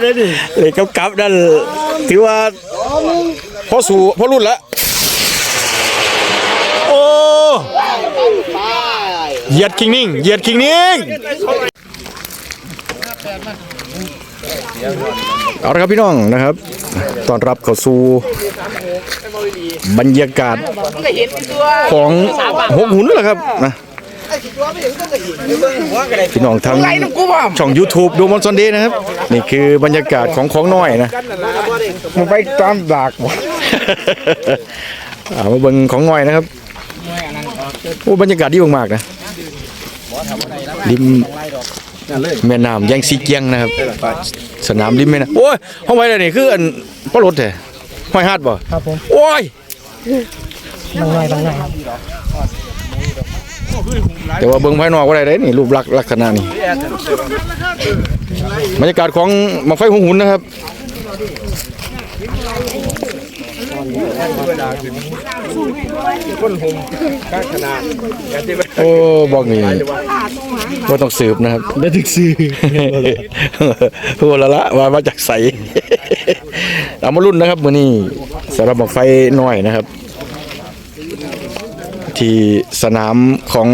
เด้อดิเล็กกับกับนั่นถือว่าพอสู่พอรุ่นละโอ้เหยียดคิงนิ่งเหยียดคิงนิ่งเอาละครับพี่น้องนะครับต้อนรับเข้าสู่บรรยากาศของหกหุ่นแหละครับนะ พี่น้องทางช่อง YouTube ดูมอนซอนเดย์นะครับ นี่คือบรรยากาศของของน้อยนะมันไปตามดากบ่อ่ามาเบิ่งของน้อยนะครับโอ้บรรยากาศดีมากๆนะริมแม่น้ำแยงซีเกียงนะครับ สนามริมแม่น้ำโอ้ยห้องไว้เลยนี่คืออันปลารถแท้ห้อยฮาดบ่ครับผมโอ้ยบางหน่อยบางหน่อยครับ แต่ว่าเบิ่งภายนอกว่าได้เด้นี่รูปลักษณ์ลักษณะนี่บรรยากาศของมังไฟหงหุนนะครับโอ้บอกนี่ว่าต้องสืบนะครับได้ถึกซื้อพูดแล้วละว่ามาจากใสเอามารุ่นนะครับมือนี้สำหรับบังไฟน้อยนะครับ ที่สนามของ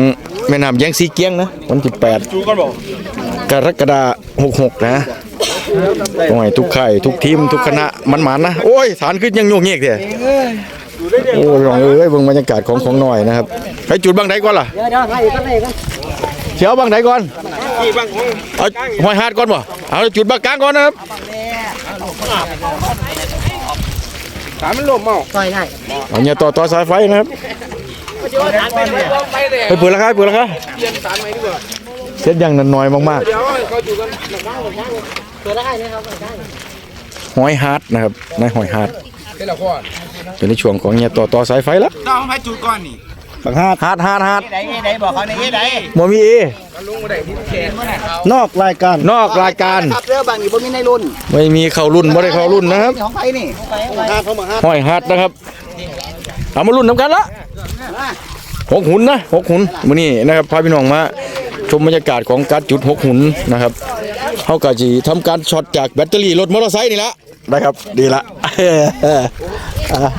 แม่น้ำแยงซีเกียงนะวันที่แปดกรกฎาคมหกนะโอ้ยทุกค่ายทุกทีม ทุกคณะมันหมานๆนะ โอ้ยฐานขึ้นยังโยกเงียกเถอะโอ้ยลองเอ้ยเบิ่งบรรยากาศของของหน่อยนะครับไปจุดบางใดก่อนล่ะเดี๋ยวเดี๋ยวให้กันเลยกันเขียวบางไหนก่อนเอาหอยหาดก่อนบ่เอาจุดบางกลางก่อนนะครับสามมันลมเมาซอยได้เอาเนี่ยต่อต่อสายไฟนะครับ ไปเปิดราคาเปิดราคาเซ็ตอย่างนั้นน้อยมากตัวได้นะครับได้ๆหอยฮาร์ดนะครับนายหอยฮาร์ดอยู่ในช่วงของเนี่ยต่อต่อสายไฟแล้วต้องให้จุดก่อนนี่บังฮาร์ดฮาร์ดฮาร์ดฮาร์ดไหนไหนบอกเขาในไหนบ่มีเอนอกรายการนอกรายการครับเรือบางนี่บ่มีในรุ่นไม่มีเข้ารุ่นบ่ได้เข้ารุ่นนะครับของใครนี่หอยฮาร์ดนะครับเอามารุ่นน้ำกันละ หกหุนนะหกหุนมื้อนี้นะครับพาพี่น้องมาชมบรรยากาศของการจุดหกหุนนะครับเฮาก็สิทำการช็อตจากแบตเตอรี่รถมอเตอร์ไซค์นี่ละนะครับดีละอะ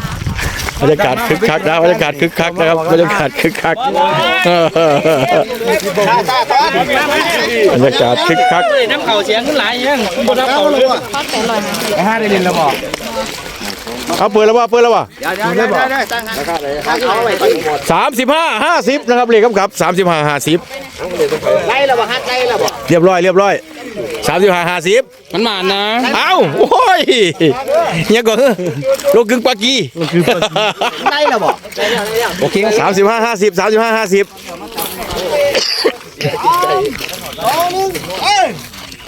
บรรยากาศคึกคักนะบรรยากาศคึกคักนะครับบรรยากาศคึกคักบรรยากาศคึกคักน้ำเข่าเสียงขึ้นหลายยังบ่น้ำเข่าเลยห้าได้ดินแล้วบอก เอาเปิดแล้วว่าเปิดแล้วว่าเดี๋ยวเดี๋ยวได้ได้ตั้งตั้งเอาไว้สามสิบห้าห้าสิบนะครับเลยครับครับสามสิบห้าห้าสิบไล่แล้วบ่ฮักไล่แล้วบ่เรียบร้อยเรียบร้อยสามสิบห้าห้าสิบมันหมานนะ เอ้าโอ้ยเนี่ยก็โลกกึ่งปากีไล่แล้วบ่โอเคสามสิบห้าห้าสิบสามสิบห้าห้าสิบ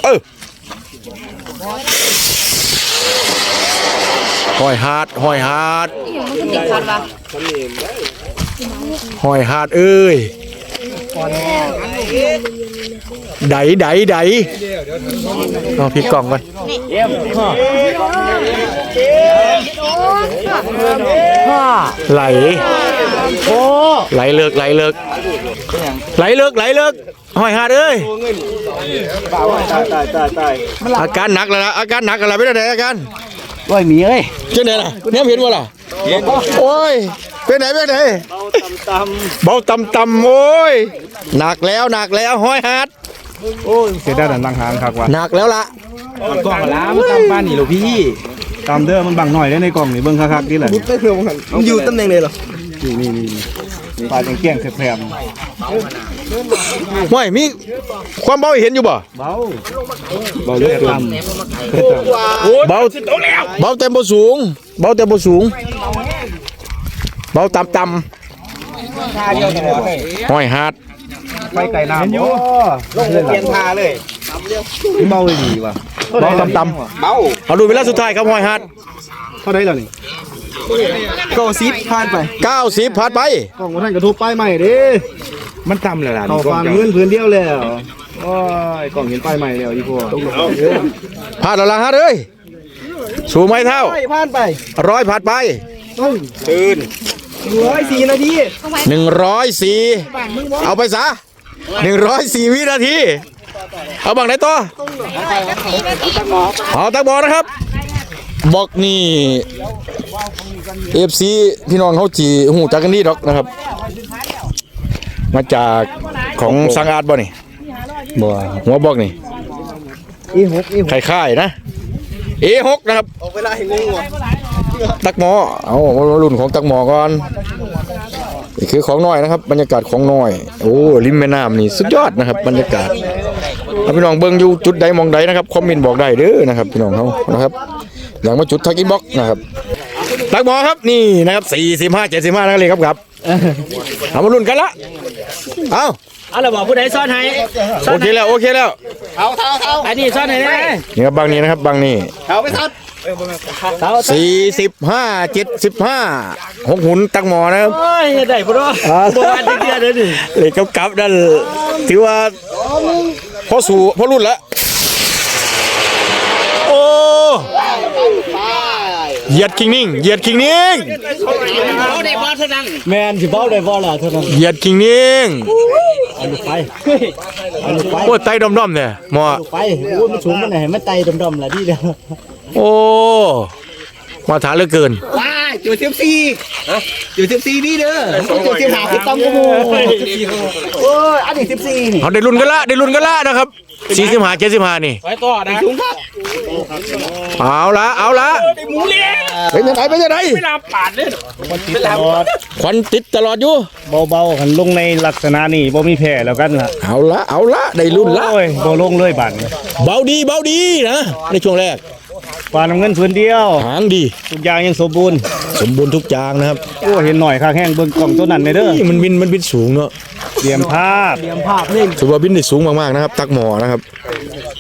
เออ หอยฮาดหอยฮาดหอยฮาดเอ้ยไดไดไดเอาพลิกกล่องก่อนไหลโอ้ไหลเลิกไหลเลิกไหลเลิกไหลเลิกหอยหาดเอ้ยอาการหนักแล้วนะอาการหนักอะไรไม่ได้ไหนอาการ โอ้ยมีเอ้ยเจ้าไหนล่ะเนี่ยเห็นว่าล่ะโอ้ยเป็นไหนเป็นไหนเบาต่ำต่ำโอ้ยหนักแล้วหนักแล้วห้อยหาดเสียดายดันลังหางคักว่ะหนักแล้วล่ะกล้องล้ามตามบ้านนี่หรอพี่ตามเด้อมันบังหน่อยได้ในกล่องนี่เบิ่งคักๆนี่แหละมันอยู่ตำแหน่งไหนหรอนี่นี่นี่ปลาเกี้ยงๆแผลม ห้อยมีความเบาเห็นอยู่บ่เบาเบาเยอะเกินเบาเบาเต็มบ่สูง เบาเต็มบ่สูง เบาต่ำต่ำห้อยหาดไฟไก่น้ำอยู่ลงเปลี่ยนทาเลยเบาเลยดีว่ะเบาต่ำต่ำเบาเอาดูเวลาสุดท้ายครับห้อยหาดเท่าได้แล้วนี่ก็ซิปผ่านไป90ผ่านไปกล่องของท่านกระทุบป้ายใหม่ดิ มันต่ำเลยล่ะเข้าฟานเงินพื้นเดียวแล้วโอ้ยกล่องเห็นป้ายใหม่แล้วอีพวกผ่านแล้วล่ะฮะเอ้ยสูงไม้เท่าผ่านไปร้อยผ่านไปร้อยสี่นาที104เอาไปซะ104วินาที เอาบังไหนต่อเอาตักบอนะครับ บอกนี่เอฟซีพี่น้องเขาจีหูจักกันนี่ดอกนะครับ มาจากของสังอาดบ่นี่บ่หัวบอกนี่อีหกอีหกคล้ายๆนะเอหกนะครับออกเวลาให้งงว่ะตักหมอเอารุ่นของตักหมอก่อนนี่คือของน้อยนะครับ บรรยากาศของน้อย โอ้ริมแม่น้ำนี่สุดยอดนะครับ บรรยากาศถ้าพี่น้องเบิ่งอยู่จุดใดมองใดนะครับคอมเมนต์บอกได้เด้อนะครับพี่น้องเขานะครับอย่างมาจุดทักอินบ็อกนะครับตักหมอครับนี่นะครับ45 75นักเลยครับครับ เอามารุ่นกันละเอาเอาละบอกผู้ใดซ่อนให้โอเคแล้วโอเคแล้วเท้าเท้าเท้าอันนี้ซ่อนให้ได้นี่ครับบางนี้นะครับบางนี้เท้าไปทัดเท้าสี่สิบห้าเจ็ดสิบห้าหกหุนตักหมอนะครับ โอ้ยเฮ็ดได้บ่เนาะบ่ว่าจังเดียวเด้อนี่เลยกับกับนั่นถือว่าพอสู่พอรุ่นละโอ้ เหยียดคิงนิ่งเหยียดคิงนิ่งแม่นสิเบ้าได้บ่ล่ะเท่านั้นเหยียดคิงนิ่งไปเอาลูกไปโอ้ไตดอมๆเนี่ยหมอไปโอ้ยมันสูงมันไหนมันไตดำๆล่ะดีเด้อโอ้ มาฐานเหลือเกิน ว้าจุดสิบสี่จุดสิบสี่นี่เด้อจุดสิบห้าสิบต้องกูโอ้ยอันนี้สิบสี่นี่เอาได้รุ่นกันละได้รุ่นกันละนะครับสี่สิบห้าเจ็ดสิบห้านี่ไปต่อนะถุงครับเอาละเอาละหมูเลี้ยเป็นยังไงเป็นยังไงเวลาปาดเลยควันติดตลอดอยู่เบาๆหันลงในลักษณะนี้บ่มีแผลแล้วกันล่ะเอาละเอาละได้รุ่นละโอ้ยบ่ลงเลยบาดนี้เบาดีเบาดีนะในช่วงแรก ปลาน้ำเงินพื้นเดียว หางดีทุกอย่างยังสมบูรณ์ สมบูรณ์ทุกอย่างนะครับโอ้เห็นหน่อยค่าแห้งเบิ่งกล่องตัวนั้นเลยเด้อนี่มันบินมันบินสูงเนาะเตรียมภาพถือว่าบินได้สูงมากๆนะครับ ตักหมอนะครับ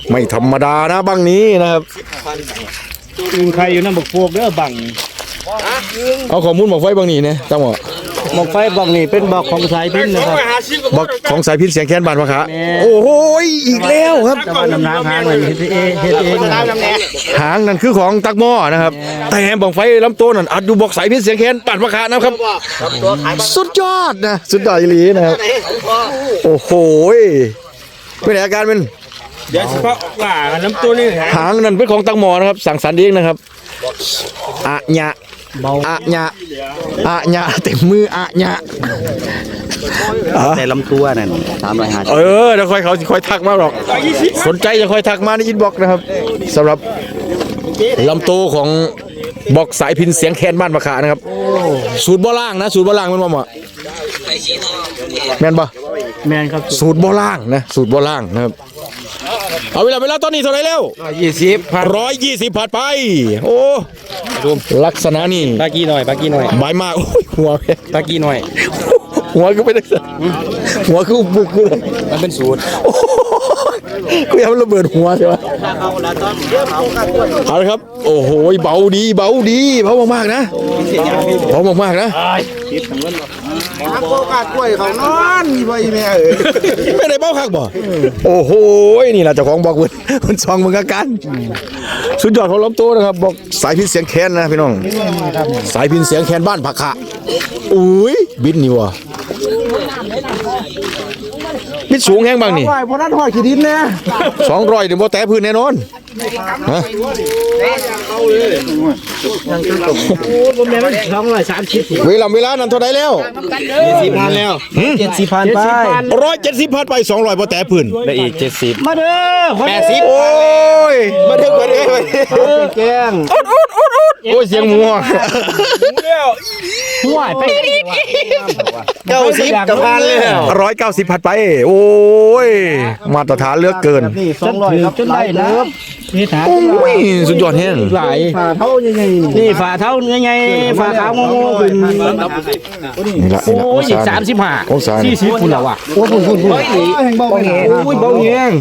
ไม่ธรรมดานะบางนี้นะครับอึงใครอยู่นั่นบักโฟกเด้อบังเอาข้อมูลบอกไว้บางนี้เนี่ยตักหมอ บอกไฟบังนี่เป็นบอกของสายพินนะครับ บอกของสายพินเสียงแค้นบานพะคะโอ้โหอีกแล้วครับ แต่ว่าน้ำน้ำหางไว้เฮ็ดเองเฮ็ดเองนะครับหางนั่นคือของตักหมอนะครับ แต่บังไฟลำโตนั่นอัดอยู่บอกสายพินเสียงแค้นบานพะคะนะครับ สุดยอดนะสุดยอดอีหลีนะครับ โอ้โหเป็นไงอาการเป็นเดี๋ยวเฉพาะว่าน้ำตัวนี่ฮะหางนั่นเป็นของตังหมอนะครับ สั่งสรรค์เองนะครับอะญะ อะญะอะญะเต็มมืออะญะอะแต่ลำตัวนั่นสามร้อยห้าเออเดี๋ยวค่อยเขาสิค่อยทักมาหรอก สนใจจะค่อยทักมาในอินบ็อกซ์นะครับสำหรับลำโตวของบอกสายพินเสียงแคนบ้านมะขานะครับ สูตรบ่ล่างนะ สูตรบ่ล่างแมันบ่หมอแม่นบ่แม่นครับสูตรบ่ล่างนะ สูตรบ่ล่างนะครับ เอาเวลาเวลาตอนนี้เท่าไหรแล้วยี่สิบร้อยยี่สิบผ่านไป โอ้ลักษณะนี่ปากี้หน่อยปากี้หน่อยใบมากโอ้ยหัวแกปากี้หน่อย หัวคือไปได้สักหัวคืออุบบุกคือมันเป็นสูตรโอ้โหกูอยากให้มันระเบิดหัวใช่ไหมเอาละครับ โอ้โห เบาดี เบาดี เบามากๆนะ เบามากๆนะ โอกาสกล้วยเขานอนมีใบแม่เอ้ยไม่ได้เบาคักบ่โอ้โหนี่แหละเจ้าของบอกเว้ยมันซองมึงอากันสุดยอดของลำโตวนะครับ บอกสายพินเสียงแคนนะพี่น้อง สายพินเสียงแคนบ้านผักขะอุ้ยบินนี่วะบินสูงแห้งบางนี่ไหวพอนั้นหอยขี้ดินแน่สองร้อยเดี๋ยวโมแต่พื้นแน่นอนฮะสองร้อยสามสิบเวลาเวลานั้นเท่าไหรแล้วสี่พันแล้วเจ็ดสี่พันไปร้อยเจ็ดสิบพันไปสองร้อยโมแต่พื้นได้อีกเจ็ดสิบมาเด้อแปดสิบโอ้ยมาเด้อมาเด้อมาเด้อแกงอุดอุดอุดอุดโอ้ยเสียงหมัวห่วยไปเก้าสิบกับพันแล้วร้อยเก้าสิบพันไป โอ้ยมาตรฐานเหลือกเกินนี่สองร้อยครับจนได้เลิฟนี่ถามโอ้ยสุดยอดแห้งหลายผ่าเท่ายังไงนี่ฝาเท่าไงไงฝาขาวงงๆขึ้นนี่ละนี่ละโอ้ยอีกสามสิบห้าองศาสี่สิบคุณแล้วว่ะโอ้คุณคุณคุณแห่งเบาแห่งโอ้ยเบาแห้ง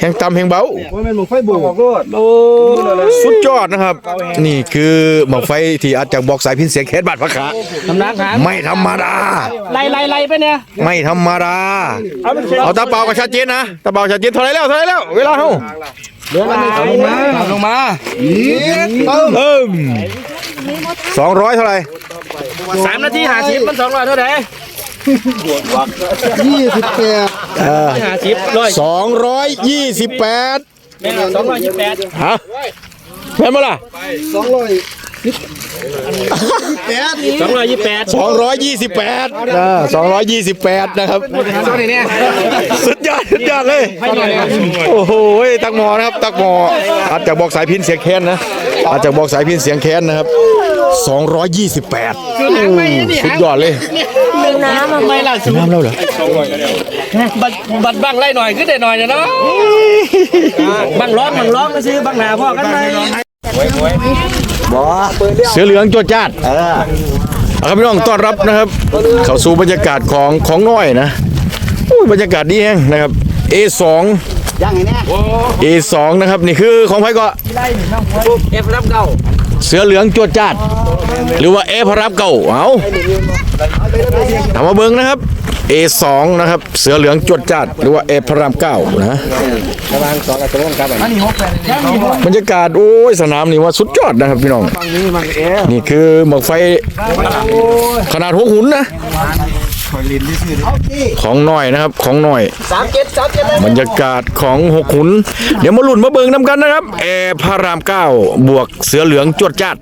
แห้งต่ำแห้งเบาว่ามันหมกไฟบุกรถโอ้สุดยอดนะครับ นี่คือหมอกไฟที่อาจจะบอกสายพินเสียงแคสบาดพระขาน้ำหนักหางไม่ธรรมดาไล่ไล่ไล่ไปเนี่ยไม่ธรรมดาเอาตาเปล่ากับชัดเจนนะตาเปล่าชัดเจนเท่าไหรแล้วเท่าไหรแล้ว เวลาเท่า เดือนละลงมาลงมาเอิ่มสองร้อยเท่าไหรสามนาทีหาสิบมันสองร้อยเท่าไหร่ยี่สิบแปดห้าสิบร้อยสองร้อยยี่สิบแปดแม่สองร้อยยี่สิบแปดฮะแม่นบ่ล่ะสองร้อยแปด สองร้อยยี่สิบแปดสองร้อยยี่สิบแปดนะสองร้อยยี่สิบแปดนะครับ สุดยอด สุดยอดเลย โอ้โหตักหมอนะครับ ตักหมออาจจะบอกสายพินเสียงแค้นนะ อาจจะบอกสายพินเสียงแค้นนะครับ 228สุดยอดเลยน้ำทำไมล่ะน้ำแล้วเหรอ บัดบัดบังไล่หน่อยขึ้นได้หน่อยเนาะบังร้องบังร้องมาซื้อบังหนาพ่อกันไหม เสือเหลืองจวดจ้าดเอาครับพี่น้องต้อนรับนะครับ เข้าสู่บรรยากาศของของน้อยนะอุ้ยบรรยากาศดีแฮงนะครับ A2 ยังไงเนี่ย A2 นะครับนี่คือของไผก็เอฟรับเก่า เสือเหลืองจวดจ้าดหรือว่าเอพรับเก่าเอาถามมาเบิ้งนะครับ A2 นะครับ เสือเหลืองจวดจ้าดหรือว่าเอพระรามเก้านะประมาณสองกับรรยากาศโอ้ยสนามนี่ว่าสุดยอดนะครับพี่น้อง นี่คือหมอกไฟขนาดหัวหุ่นนะ ของหน่อยนะครับของหน่อย สามเจ็ดสามเจ็ดบรรยากาศของหกขุน เดี๋ยวมาลุ้นมาเบิ่งนำกันนะครับแอร์พระรามเก้าบวกเสือเหลืองจวดจัด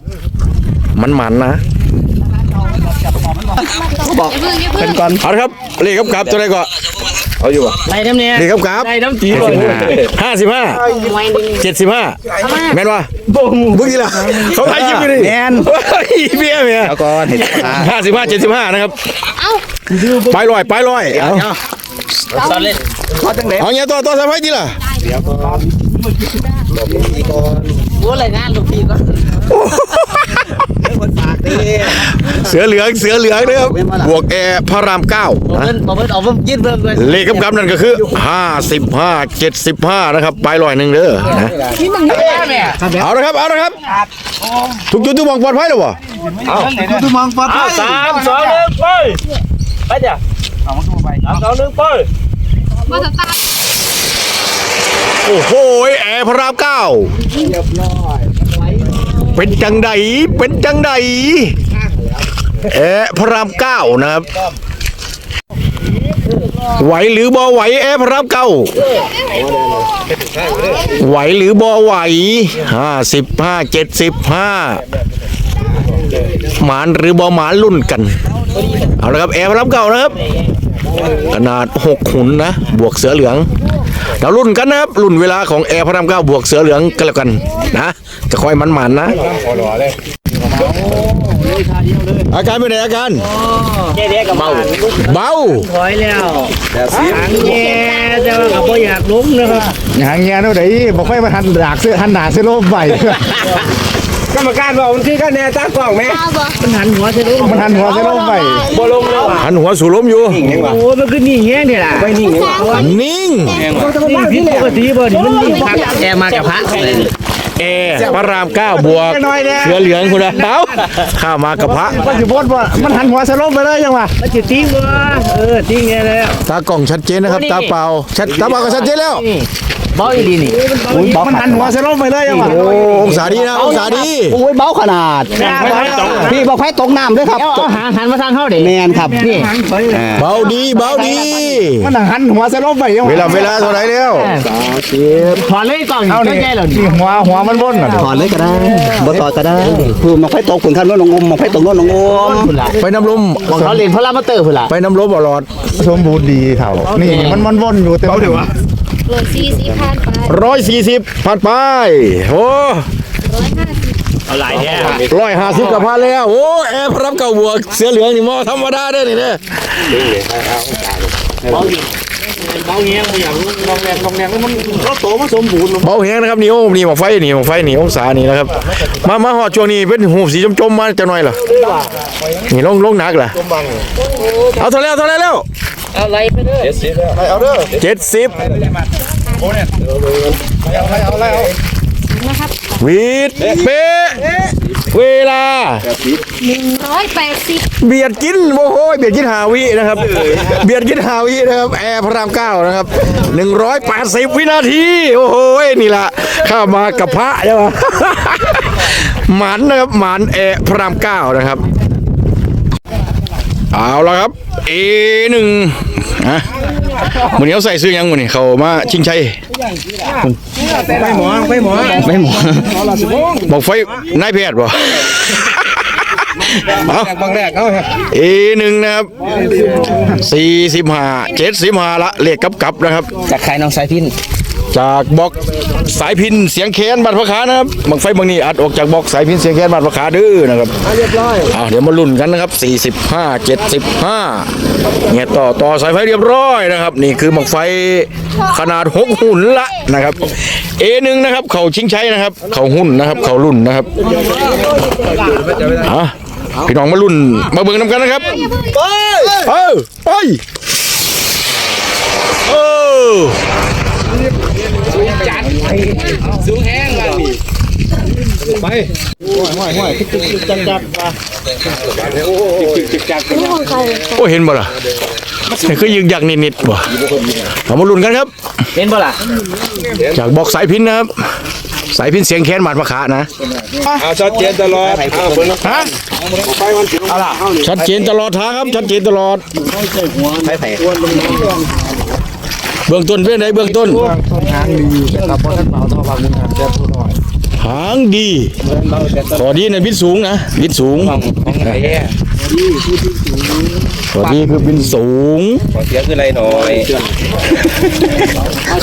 มันมันๆนะบอกเป็นก่อนเอาละครับเลขครับครับตัวไหนก่อนเอาอยู่อะไล่น้ำเนี่ยเลขครับครับไล่น้ำจีบเลยห้าสิบห้าเจ็ดสิบห้าแม่นวะบุ้งกี่ล่ะเขาให้ยิ้มอยู่ดิแมนเบี้ยเมียห้าสิบห้าเจ็ดสิบห้านะครับ ไปลอยไปลอยเอาตอนเล่นเอาเงี้ยตัวตัวสะพายดีล่ะรู้อะไรงานลูกพี่ก็เสือเหลืองเสือเหลืองนะครับบวกแอร์พระรามเก้าบอกนะเพิ่นบอกเพิ่นเอาเพิ่มยืดเพิ่มเลยเลขกำกับนั่นก็คือ55 75นะครับไปลอยหนึ่งเด้อนะเอาละครับเอาละครับทุกจุดทุกหมองปลอดภัยหรือเปล่าดูมองปลอดภัยสามสองหนึ่งไป ไปจ้ะสามสองหนึ่งไปโอ้โหแอร์พระรามเก้าเป็นจังใดเป็นจังใดแอร์พระรามเก้านะครับไหวหรือบ่ไหวแอร์พระรามเก้าไหวหรือบ่ไหวห้าสิบห้าเจ็ดสิบห้าหมานหรือบ่หมานรุ่นกัน เอาละครับแอร์รับเก่านะครับขนาดหกขุนนะ บวกเสือเหลือง เรารุ่นกันนะครับรุ่นเวลาของแอร์พระรามเก้าบวกเสือเหลืองกันแล้วกันนะจะคอยมันๆนะอาการเป็นไงอาการเจ๊เด็กกับเมาเบาถอยแล้วหางแย่แต่ว่าก็บ่อยากล้มนะครับหางเงี้ยเนาะเดี๋ยวบอกให้มาหันดากเสื้อหันหนาเสื้อโลบใบ กรรมการบอกมันคือกันแน่ตั้งกล่องไหมมันหันหัวจะล้มมันหันหัวเสื้อโลบใบบ่ลงแล้วหันหัวสู่ลมอยู่โอ้มันคือนิ่งแห้งเด้ล่ะไม่นิ่งนิ่งนิ่งผิดปกติบ่นี่มันนิ่งครับแกมากับพระแอร์พระรามเก้าบวกเสือเหลืองคุณนะเอ้าข้ามากับพระมันสิบดบ่มันหันหัวเสื้อโลบไปเลยยังวะมันจะติ้งบ่เออติ้งแน่แล้วตากล่องชัดเจนนะครับ ตาเปล่าชัดตาเปล่าก็ชัดเจนแล้วเบาอีดีนี่มันหันหัวเสื้อโลบไปเลยยังวะโอ้องศาดีนะองศาดีโอ้ยเบาขนาดพี่บอกให้ตกน้ำด้วยครับเอาหางหันมาทางเฮาเด้แมนครับนี่เบาดีเบาดี มันหันหัวเสื้อโลบไปยังวะเวลาเวลาเท่าไหรแล้วถอนเลยกล่องเอานี่นี่ใกล้ๆแล้วนี่นี่หัวหัวมันวนน่ะถอนเลยก็ได้บ่ถอดก็ได้คือมันค่อยตกผุนขั้นว่าน้องอมมันค่อยตกโน่นน้องอมพุ่นล่ะไปน้ำลมบอกเขาเล่นพลามาเตอร์พุ่นล่ะไปน้ำลมบอลอดสมบูรณ์ดีเท่านี่มันมันวนอยู่แต่เอาเดี๋ยววะ โหลดซีซีผ่านไปร้อยสี่สิบผ่านไป โอ้ร้อยห้าสิบร้อยห้าสิบกับพันแล้ว โอ้แอร์พรับเก่าบวกเสือเหลืองนี่มอธรรมดาได้อนี่เนี่ยเบาเงี้ยบ่อยากรู้ลองแรงลองแรงแล้วมันก็โตมาสมบูรณ์เบาแหงนะครับนี่โอ้นี่หมอกไฟนี่หมอกไฟนี่องศานี่นะครับ มามาหอดช่วงนี้เป็นหูสีจมๆมาจะหน่อยเหรอนี่ลงลงหนักเหรอเอาเท่าแล้วเท่าแล้ว แล้วอะไรไปเด้อเจ็ดสิบวีดเป๊ะเวลาหนึ่งร้อยแปดสิบเบียดกินโอ้โหเบียดกินหาวินะครับ เบียดกินหาวินะครับแอร์พระรามเก้านะครับหนึ่งร้อยแปดสิบวินาทีโอ้โหนี่ละข้ามากับพระใช่ไหมหมันนะครับหมันแอร์พระรามเก้านะครับ เอาละครับ A หนึ่งฮะมือนี้เขาใส่ซื้อยังมือนี้เขามาชิงชัยไปหมอไปหมอไม่หมอบอกไฟนายแพทย์บ่เอาบางแรกเอาครับเอหนึ่งนะครับสี่สิบห้าเจ็ดสิบห้าละเลขกับกับนะครับจากใครน้องสายพิน จากบล็อกสายพินเสียงแคนบัตรพระขานะครับบางไฟบางนี้อัดออกจากบล็อกสายพินเสียงแคนบัตรพระขาดื้อนะครับเรียบร้อยเอาเดี๋ยวมาลุ้นกันนะครับ45 75เนี่ยต่อต่อสายไฟเรียบร้อยนะครับ นี่คือบังไฟขนาด6หุ่นละนะครับ A1 นะครับเขาชิงใช้นะครับ เขาหุ่นนะครับ เขารุ่นนะครับอะพี่น้องมาลุ้นมาเบิ่งน้ำกันนะครับไปเออ ไปเออโอ้เห็นบ่ล่ะนี่คือยึกยักนิดๆบ่เอามาลุ้นกันครับเห็นบ่ล่ะจากบอกสายพินนะครับ สายพินเสียงแค้นหมาดมะขะนะเอาชัดเจนตลอดเอาเบิ่งฮะไปวันถึงเอาล่ะชัดเจนตลอดทางครับชัดเจนตลอดไปไผ เบื้องต้นเป็นไงเบื้องต้นทางดีครับเพราะท่านเมาเท่าบางมุนหันจะพูดหน่อยหางดีขอดีนะบินสูงนะบินสูงขอดีคือบินสูงเสียคืออะไรหน่อย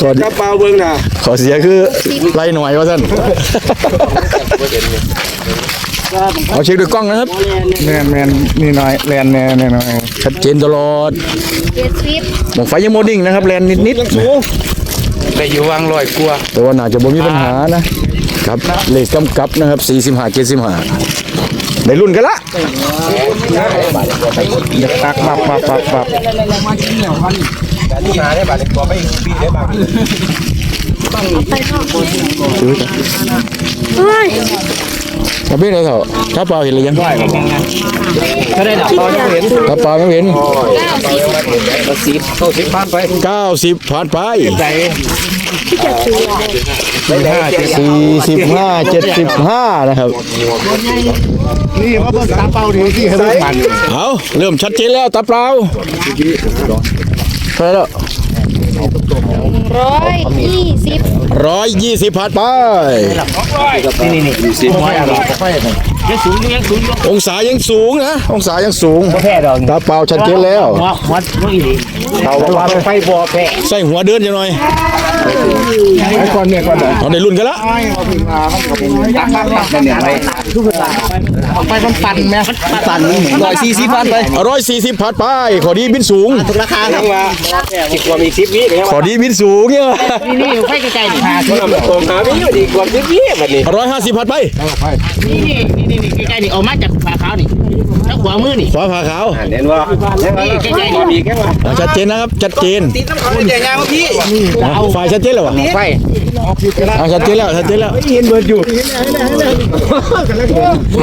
ขอดีกระเป๋าเบิ่งน่ะขอเสียคือไล่หน่อยว่าท่าน เอาเช็คด้วยกล้องนะครับแมนแมนนี่น้อยแลนแน่แน่น้อยชัดเจนตลอดเจ็ดสิบหมองไฟยังโมดิ้งนะครับแลนนิดๆได้อยู่วางลอยกลัว แต่ว่าน่าจะบ่มีปัญหานะครับเลขกำกับนะครับ45 75ได้รุ่นกันละตักปับปับปับปับมาเป็นไงเถอะถ้าเปล่าเห็นหรือยังก็ได้ดอกตอนเห็นถ้าเปล่ายังเห็นสิบเข้าสิบพันไป90ผ่านไปสี่ห้าเจ็ด45 75นะครับนี่ว่าเบิ่งตาเป้าดีที่ให้เบิ่งมันเอาเริ่มชัดเจนแล้วตาเปล่าไปแล้ว ร้อยยี่สิบร้อยยี่สิบพัดไปนี่นี่นี่สิบร้อยอะไรยังสูงยังสูงองศายังสูงนะองศายังสูงตาเปล่าชัดเจนแล้ววัดวัดวัดอีกเราว่าไปบ่อแพะใส่หัวเดินจัหน่อย ไอ้ก่อนเนี่ยก่อนเด้อเอาได้รุ่นกันละไปมันปั่นแม่ปั่นร้อยสี่สิบพันไปร้อยสี่สิบผ่านไป ขอดีบินสูงราคาครับสิบกว่ามีสิบวิเนี่ยขอดีบินสูงเนี่ยนี่นี่ไฟไกลๆหาที่ผมหาไม่อยู่ดีกว่าสิบวิแบบนี้ร้อยห้าสิบผ่านไปนี่นี่นี่ใกล้ๆนี่ออกมาจากฝาขาวนี่ถ้าขวามือนี่ขวาผ่าขาวเห็นว่านี่ใกล้ๆนี่มีแค่ว่าอ่าชัดเจนนะครับ ชัดเจนใหญ่ยาวพี่ฝ่ายชัดเจนแล้ววะไฟอ่าชัดเจนแล้ว ชัดเจนแล้ว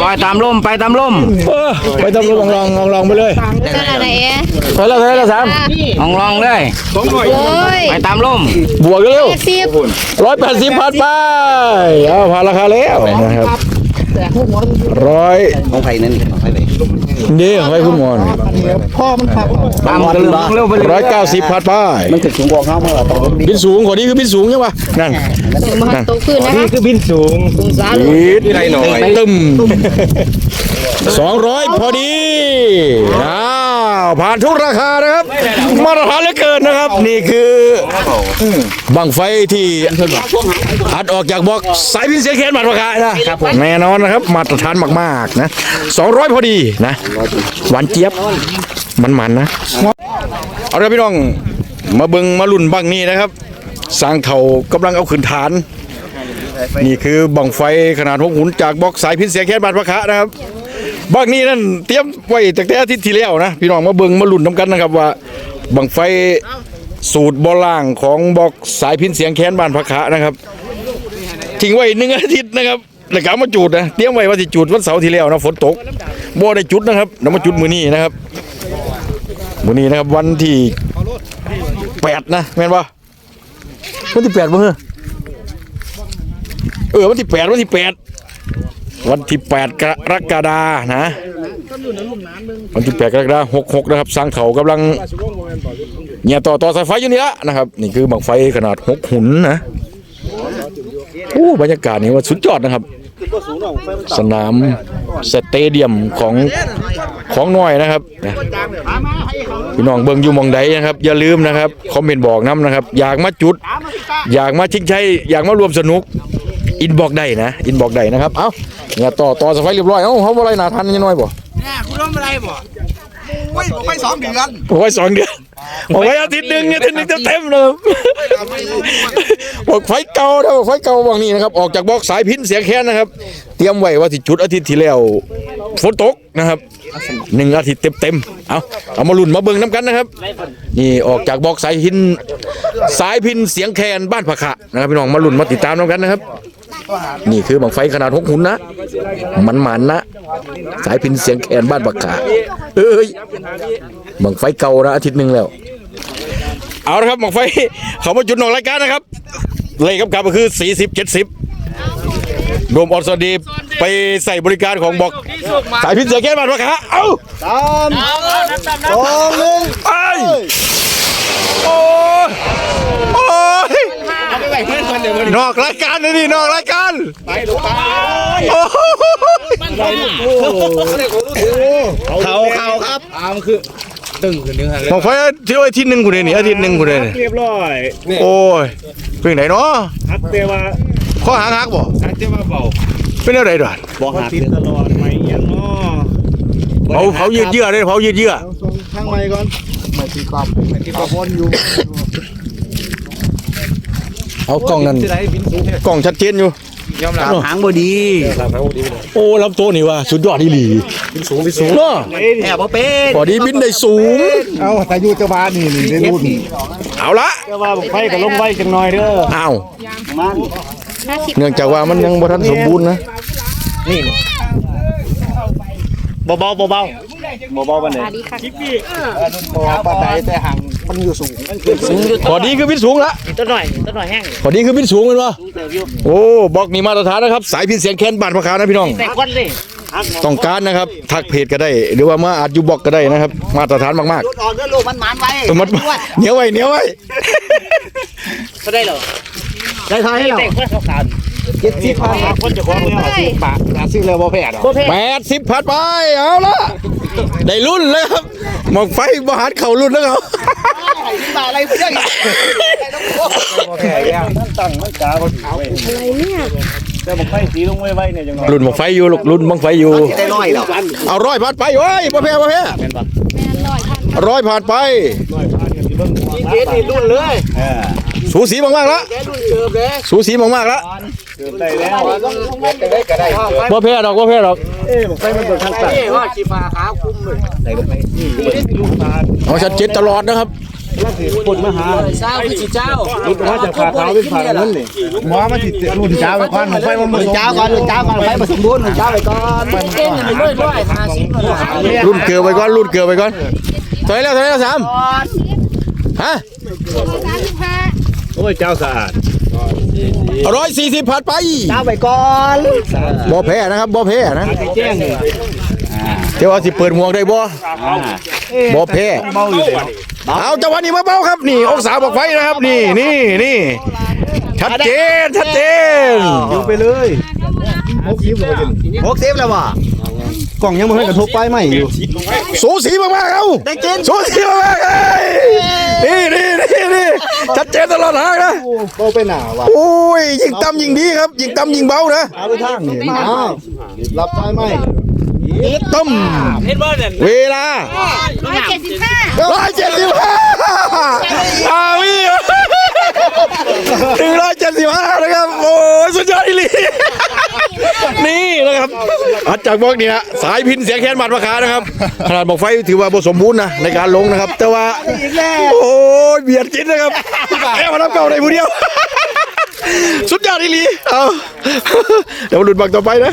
ลอยตามลมไปตามลมเออไปต้องลองลองลองลองไปเลยเท่าไหร่เอ๊ะไปแล้วไปแล้วสามลองลองเลยโอ้ยไปตามลมบวกเร็วแปดสิบร้อยแปดสิบผ่านไปเอาผ่านราคาแล้วนะครับ ร้อยของไผนั่นของไผไปเดียวไว้คุณหมอนตามกันเร็วไปเลยร้อยเก้าสิบผ่านไปมันถึงสูงกว่าเขาเมื่อตอนบินสูงขอดีคือบินสูงใช่ปะนั่นมาหันโตขึ้นนะครับคือบินสูงอีดตึมสองร้อยพอดีอ้าว ผ่านทุกราคานะครับ มาตรฐานเหลือเกินนะครับ นี่คือบังไฟที่อัดออกจากบอกสายพินเสียงแคนมาตรฐานนะแน่นอนนะครับ มาตรฐานมากๆนะสองร้อยพอดีนะ หวานเจี๊ยบมันๆนะ เอาละพี่น้องมาเบิงมาลุ่นบังนี้นะครับสร้างเถากำลังเอาขึ้นฐาน นี่คือบังไฟขนาดหกหุนจากบล็อกสายพินเสียแค่บาทพระคะนะครับ บังนี้นั่นเตรียมไว้ตั้งแต่อาทิตย์ที่แล้วนะพี่น้องมาเบิ่งมาลุ้นน้ำกันนะครับว่าบังไฟสูตรบอล่างของบอกสายพินเสียงแค้นบ้านพระคะนะครับทิ้งไว้หนึ่งอาทิตย์นะครับแล้วก็เอามาจุดนะเตรียมไว้ว่าสิจุดวันเสาร์ที่แล้วนะฝนตกบ่ได้จุดนะครับเดี๋ยวมาจุดมือนี้นะครับมือนี้นะครับวันที่แปดนะแม่นปะวันที่แปดบ่เหรอเออวันที่แปดวันที่แปด วันที่แปดกรกฎานะวันที่แปดกรกฎาคมหกหกนะครับสร้างเขากำลังเนี่ยต่อต่อสายไฟอยู่นี่ละนะครับ นี่คือบังไฟขนาดหกหุ่นนะโอ้บรรยากาศนี่ว่าสุดยอดนะครับ สนามสเตเดียมของของน้อยนะครับนะพี่น้องเบิ่งอยู่มองใดนะครับ อย่าลืมนะครับคอมเมนต์บอกน้ำนะครับ อยากมาจุด อยากมาชิงชัยอยากมารวมสนุก อินบอกได้นะอินบอกได้นะครับเอ้าเนี่ยต่อต่อสายไฟเรียบร้อยเอ้าเขาบ่ไรหนาทันนิดหน่อยบ่โอ้ยผมไปสองเดือนบอกไว้สองเดือนบอกไว้อาทิตย์หนึ่งอาทิตย์หนึ่งเต็มๆเลยบอกไฟเก่านะบอกไฟเก่าบางนี้นะครับ ออกจากบล็อกสายพินเสียงแค้นนะครับ เตรียมไว้ว่าสิจุดอาทิตย์ที่แล้วฝนตกนะครับหนึ่งอาทิตย์เต็มๆเอาเอามาลุ้นมาเบิ่งน้ำกันนะครับ นี่ออกจากบล็อกสายพิน สายพินเสียงแคนบ้านผักขะนะครับพี่น้องมาลุ้นมาติดตามน้ำกันนะครับ นี่คือบังไฟขนาดหกหุ่นนะ มันมันๆนะ สายพินเสียงแคนบ้านผักขะเอ้ยบังไฟเก่านะอาทิตย์หนึ่งแล้ว เอาละครับบังไฟ เขามาจุดหนองรายการนะครับ เลยครับกลับก็คือ40 70โดมออสดีไปใส่บริการของบอกสายพินเสือแก้วบาดวะคะเอ้าสามสองหนึ่งไป โอ้ยโอ้ยนอกรายการนะนี่นอกรายการไปลูกไปโอ้ยเขาเขาครับบังไฟที่ว่าอาทิตย์หนึ่งกูเลยนี่อาทิตย์หนึ่งกูเลยนี่เรียบร้อยโอ้ยเป็นไหนเนาะฮักแต่ว่าข้อหางหักบ่ฮักแต่ว่าเบาเป็นอะไรด่วนบอกหักติดตลอดไม่เอียังเนาะเผาเผายืดเยื้อเลยเผายืดเยื้อข้างในก่อน ไม่ตีกลับไม่ตีกลับวนอยู่เอากล้องนั่นกล้องชัดเจนอยู่หางบดีโอ้ลำโตนี่ว่าสุดยอดอีหลีบินสูงบินสูงเนาะแอบบ่เป็นพอดีบินได้สูง เอาแต่อยู่เจ้าบ้านนี่นี่ได้รุ่นเอาละแต่ว่าไฟก็ลงไว้จังหน่อยเด้อเอามันห้าสิบเนื่องจากว่ามันยังบ่ทันสมบูรณ์นะเบาเบาเบาเบาเบาๆบันสไดวัสดีค่ะบ่ปานใดแต่หางมันอยู่สูงพอดีคือบินสูงละต้นหน่อยต้นหน่อยแห้งพอดีคือบินสูงแมันวะโอ้บอกนี่มาตรฐานนะครับ สายพินเสียงแคนบานพะขาวนะพี่น้องแต่ควันเลยต้องการนะครับ ทักเพจก็ได้ หรือว่ามาอาจอยู่บอกก็ได้นะครับ มาตรฐานมากรถออกเด้อลูกมันหมานไว้ๆมันเหนียวไว้เหนียวไว้ก็ได้เหรอได้ทายให้เราแต่ควันขาว เจ็ดสิบพันคนจะของแล้วเฮ้ยปากซื้อเลยบ่แพ้ดอกโคเพแปดสิบพัดไปเอาละได้รุ่นเลยครับหมอกไฟบหัดเข่ารุ่นแล้วเขามาอะไรเพื่อนตั้งมันกาบ่ถือไว้อะไรเนี่ยแต่บังไฟสีลงไว้ไว้เนี่ยจังหน่อยรุ่นหมอกไฟอยู่ลูกรุ่นบังไฟอยู่ได้ร้อยแล้วเอาร้อยผ่านไปเว้ยประเภทประเภทแม่ลอยพันร้อยผ่านไปเจ็ดนี่รุ่นเลยเออสูสีมากๆแล้วแกรุ่นเติมเลย สูสีมากๆแล้วเกิด ได้แล้วได้ก็ได้ประเภทดอกประเภทดอกเอ้บังไฟมันเปิดทางตัดนี่ว่าชีฟ้าขาวคุ้มเลยเอาชัดเจนตลอดนะครับคนมาหาเจ้าพี่เจ้ารุดมาจากขาขาวเป็นผ่านั้นนี่หมอมาติดรุ่นเจ้าไปก่อนของไฟมันรุ่นเจ้าก่อนรุ่นเจ้าก่อนไฟผสมบูรณ์รุ่นเจ้าไปก่อนเก่งเลยด้วยด้วยห้าสิบรุ่นเกลือไปก่อนรุ่นเกลือไปก่อนถอยแล้วถอยแล้วสามฮะสามสิบห้าโอ้ยเจ้าสะอาด ร้อยสี่สิบผ่านไปเจ้าไปก่อนบ่แพ้นะครับบ่แพ้นะแจ้งนี่เดี๋ยวว่าสิเปิดหมวกได้บ่บ่แพ้เบาอยู่เด้เอาจังหวะนี้มาเบาครับนี่องศาบอกไฟนะครับนี่นี่นี่ชัดเจนชัดเจนอยู่ไปเลยหกสิบแล้วว่ะ กล่องยังไม่ให้กระทบไปไหมอยู่สูสีมากๆเอาสูสีมากๆเอ้ยนี่นี่นี่นี่ชัดเจนตลอดทางนะโตไปหนาว่ะโอ้ยยิงต่ำยิงดีครับ ยิงต่ำยิงเบานะเอาไปทางนี่อ้าวรับไปไหมต้มเห็นว่าเนี่ยเวลาร้อยเจ็ดสิบห้าร้อยเจ็ดสิบห้าอาวี หนึ่งร้อยเจ็ดสิบห้านะครับ โอ้ยสุดยอดอีหลีนี่นะครับอัดจากบล็อกนี่ฮะสายพินเสียงแคนบาดราคานะครับ ขนาดบอกไฟถือว่าบ่สมบูรณ์นะในการลงนะครับ แต่ว่า โอ้ยเบียดจิตนะครับแค่มาทำเก่าในผู้เดียว สุดยอดอีหลีเอาเดี๋ยวมาหลุดบักต่อไปนะ